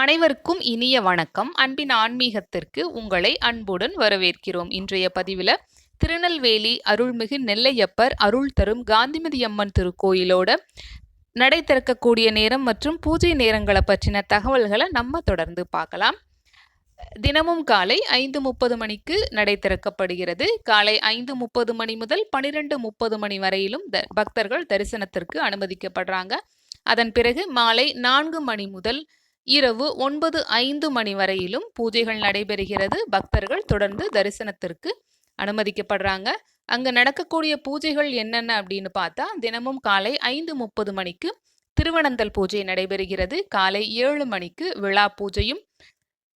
அனைவருக்கும் இனிய வணக்கம். அன்பின் ஆன்மீகத்திற்கு உங்களை அன்புடன் வரவேற்கிறோம். இன்றைய பதிவில் திருநெல்வேலி அருள்மிகு நெல்லையப்பர் அருள் தரும் காந்திமதி அம்மன் திருக்கோயிலோட நடை திறக்கக்கூடிய நேரம் மற்றும் பூஜை நேரங்களை பற்றின தகவல்களை நம்ம தொடர்ந்து பார்க்கலாம். தினமும் காலை ஐந்து முப்பது மணிக்கு நடை திறக்கப்படுகிறது. காலை ஐந்து முப்பது மணி முதல் பனிரெண்டு முப்பது மணி வரையிலும் த பக்தர்கள் தரிசனத்திற்கு அனுமதிக்கப்படுறாங்க. அதன் பிறகு மாலை நான்கு மணி முதல் இரவு ஒன்பது ஐந்து மணி வரையிலும் பூஜைகள் நடைபெறுகிறது. பக்தர்கள் தொடர்ந்து தரிசனத்திற்கு அனுமதிக்கப்படுறாங்க. அங்கே நடக்கக்கூடிய பூஜைகள் என்னென்ன அப்படின்னு பார்த்தா தினமும் காலை ஐந்து முப்பது மணிக்கு திருவனந்தல் பூஜை நடைபெறுகிறது. காலை ஏழு மணிக்கு விழா பூஜையும்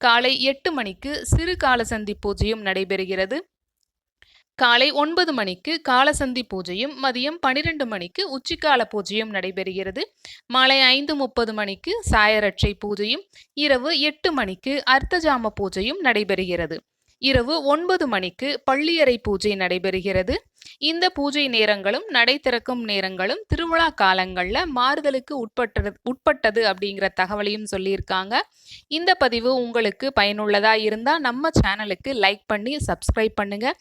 காலை எட்டு மணிக்கு சிறு காலசந்தி பூஜையும் நடைபெறுகிறது. காலை ஒன்பது மணிக்கு காலசந்தி பூஜையும் மதியம் பனிரெண்டு மணிக்கு உச்சிக்கால பூஜையும் நடைபெறுகிறது. மாலை ஐந்து முப்பது மணிக்கு சாயரட்சை பூஜையும் இரவு எட்டு மணிக்கு அர்த்தஜாம பூஜையும் நடைபெறுகிறது. இரவு ஒன்பது மணிக்கு பள்ளியறை பூஜை நடைபெறுகிறது. இந்த பூஜை நேரங்களும் நடை திறக்கும் நேரங்களும் திருவிழா காலங்களில் மாறுதலுக்கு உட்பட்டது உட்பட்டது அப்படிங்கிற தகவலையும் சொல்லியிருக்காங்க. இந்த பதிவு உங்களுக்கு பயனுள்ளதாக இருந்தால் நம்ம சேனலுக்கு லைக் பண்ணி சப்ஸ்கிரைப் பண்ணுங்கள்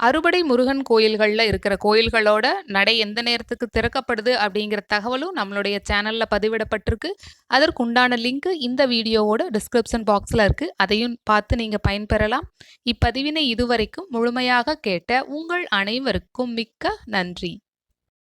அறுபடை முருகன் கோயில்களில் இருக்கிற கோயில்களோட நடை எந்த நேரத்துக்கு திறக்கப்படுது அப்படிங்கிற தகவலும் நம்மளுடைய சேனலில் பதிவிடப்பட்டிருக்கு. அதற்குண்டான லிங்க் இந்த வீடியோவோட டிஸ்கிரிப்ஷன் பாக்ஸில் இருக்குது அதையும் பார்த்து நீங்கள் பயன்பெறலாம். இப்பதிவினை இதுவரைக்கும் முழுமையாக கேட்ட உங்கள் அனைவருக்கும் மிக்க நன்றி.